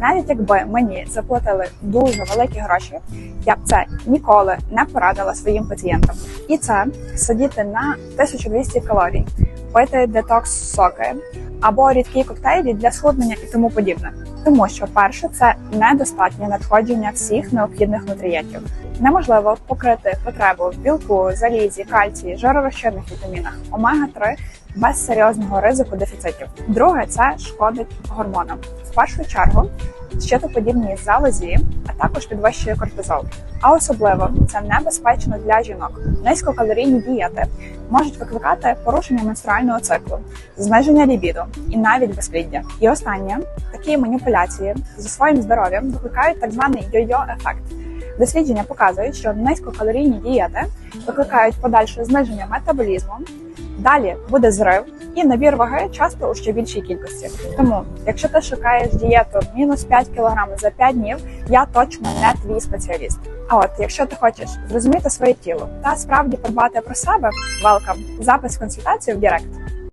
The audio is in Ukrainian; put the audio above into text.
Навіть якби мені заплатили дуже великі гроші, я б це ніколи не порадила своїм пацієнтам. І це сидіти на 1200 калорій, пити детокс соки або рідкі коктейлі для схуднення і тому подібне. Тому що перше це недостатнє надходження всіх необхідних нутрієнтів. Неможливо покрити потребу в білку, залізі, кальції, жиророзчинних вітамінах, омега 3 без серйозного ризику дефіцитів. Друге, це шкодить гормонам. В першу чергу щитоподібні залозі, а також підвищує кортизол. А особливо це небезпечно для жінок. Низькокалорійні дієти можуть викликати порушення менструального циклу, зниження лібіду і навіть безпліддя. І останнє такі маніпуляції зі своїм здоров'ям викликають так званий йо-йо ефект. Дослідження показують, що низькокалорійні дієти викликають подальше зниження метаболізму. Далі буде зрив і набір ваги часто у ще більшій кількості. Тому, якщо ти шукаєш дієту мінус 5 кг за 5 днів, я точно не твій спеціаліст. А от якщо ти хочеш зрозуміти своє тіло та справді подбати про себе, welcome! запис в консультацію в Директ.